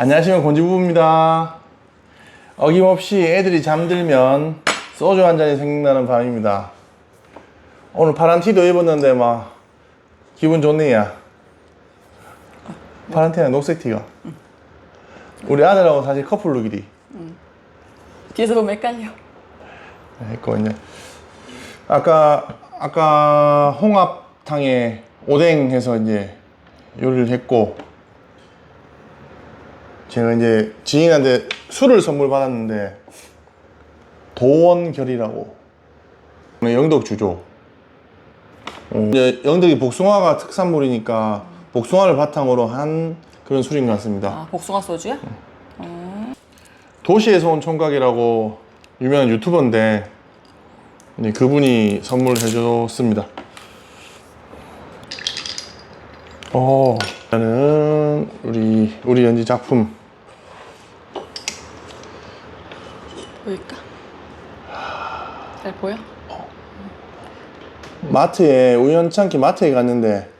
안녕하십니까 곤지부부입니다. 어김없이 애들이 잠들면 소주 한 잔이 생각나는 밤입니다. 오늘 파란 티도 입었는데 막 기분 좋네요. 파란 티랑 녹색 티가. 우리 아들하고 사실 커플룩이디. 뒤에서 보면 헷갈려. 했거든요. 아까 아까 홍합탕에 오뎅 해서 이제 요리를 했고 제가 이제 지인한테 술을 선물 받았는데 도원결이라고 영덕 주죠. 어, 이제 영덕이 복숭아가 특산물이니까 복숭아를 바탕으로 한 그런 술인 것 같습니다. 아, 복숭아 소주야? 도시에서 온 총각이라고 유명한 유튜버인데 네, 그분이 선물해 줬습니다. 어, 저는 우리 우리 연지 작품 보일까? 잘 보여? 마트에 우연찮게 마트에 갔는데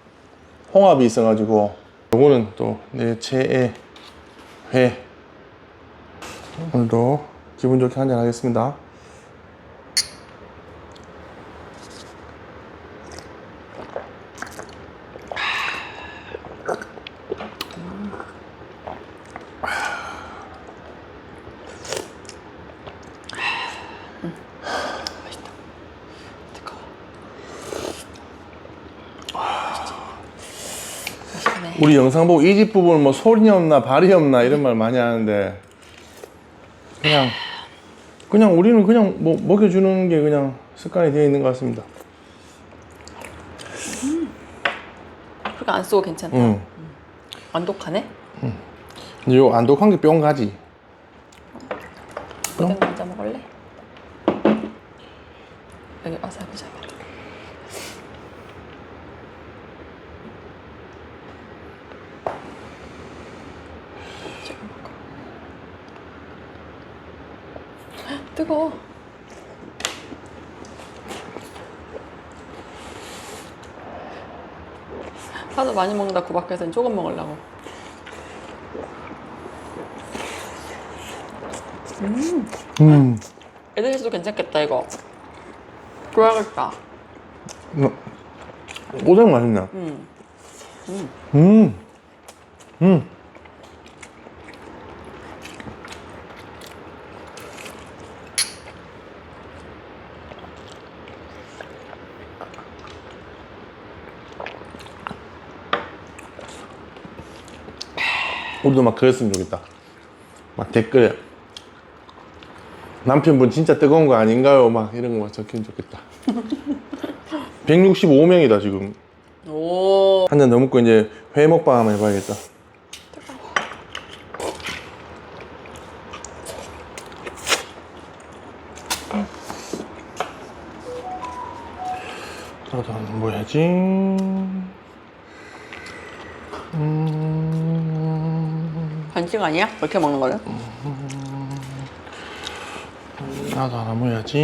홍합이 있어가지고 요거는 또 내 최애 회 오늘도 기분 좋게 한잔 하겠습니다. 우리 영상 보고 이 집 부분 뭐 소리 없나 발이 없나 이런 말 많이 하는데 그냥 그냥 우리는 그냥 뭐 먹여주는 게 그냥 습관이 되어 있는 것 같습니다. 그렇게 안 쓰고 괜찮다. 응. 완독하네? 이제 요 안 독한 게 뿅 가지. 오뎅 먼저 먹을래? 여기 와사비 잡아. 조금 먹어. 헉, 뜨거워. 하도 많이 먹는다 그 밖에서는 조금 먹으려고. 음. 애들 해도 괜찮겠다 이거. 좋아하겠다. 어, 오뎅 맛있네. 음. 음. 음. 우리도 막 그랬으면 좋겠다. 막 댓글에 남편분 진짜 뜨거운 거 아닌가요? 막 이런 거 적히면 좋겠다. 165명이다 지금. 오. 한 잔 더 먹고 이제 회 먹방 한번 해봐야겠다. 나도 한번 뭐 해야지. 음, 반칙 아니야? 그렇게 먹는 거를? 나도 하나 뭐 해야지.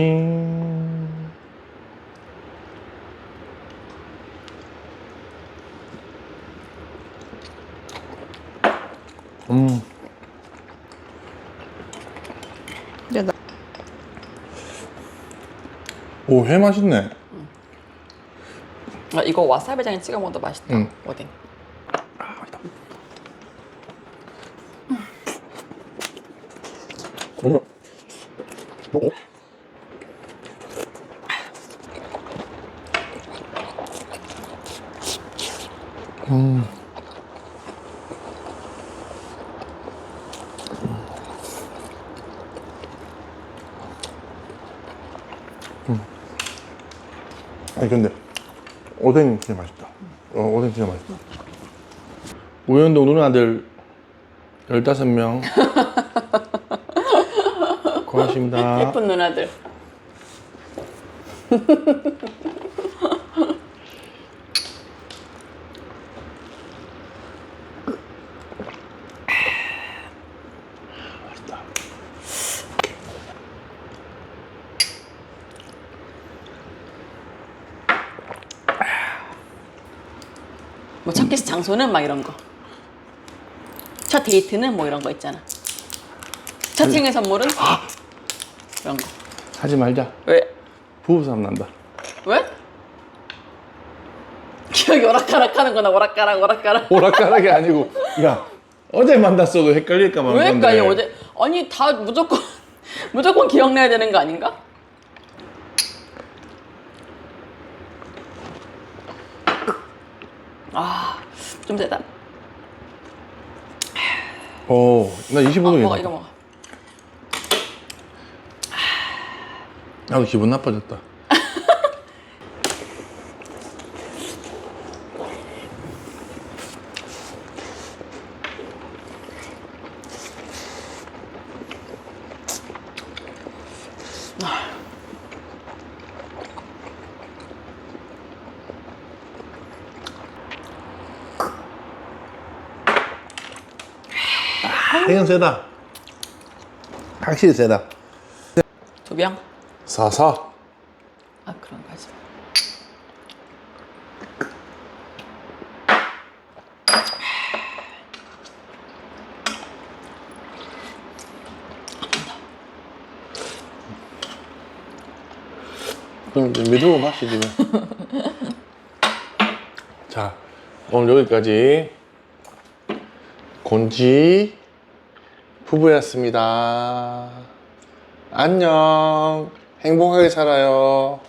음. 야, 나... 오, 회 맛있네. 아, 이거 와사비장에 찍어 먹어도 맛있다. 응. 오뎅. 어? 어? 음. 음. 아니 근데 오뎅 진짜 맛있다. 어, 오뎅 진짜 맛있다. 우연동 누나들 15명 고맙습니다. 예쁜 누나들. 뭐첫 키스 장소는 막 이런 거. 2차 데이트는 뭐 이런 거 있잖아. 첫 생일 선물은 이런 거. 하지 말자. 왜? 부부싸움 난다. 왜? 기억이 오락가락 하는구나 오락가락 오락가락. 오락가락이 아니고 야 어제 만났어도 헷갈릴까 말왜 건데. 헷갈려 어제 아니 다 무조건 무조건 기억나야 되는 거 아닌가? 아좀 되다. 오, 나 어, 25도 먹어. 이거 먹어. 나도 기분 나빠졌다. 아, 이건 세다. 확실히 세다. 두 병? 사사. 아 그런 거지. 그럼 믿으고 마시지 뭐. 자, 오늘 여기까지 곤지 부부였습니다. 안녕. 행복하게 살아요.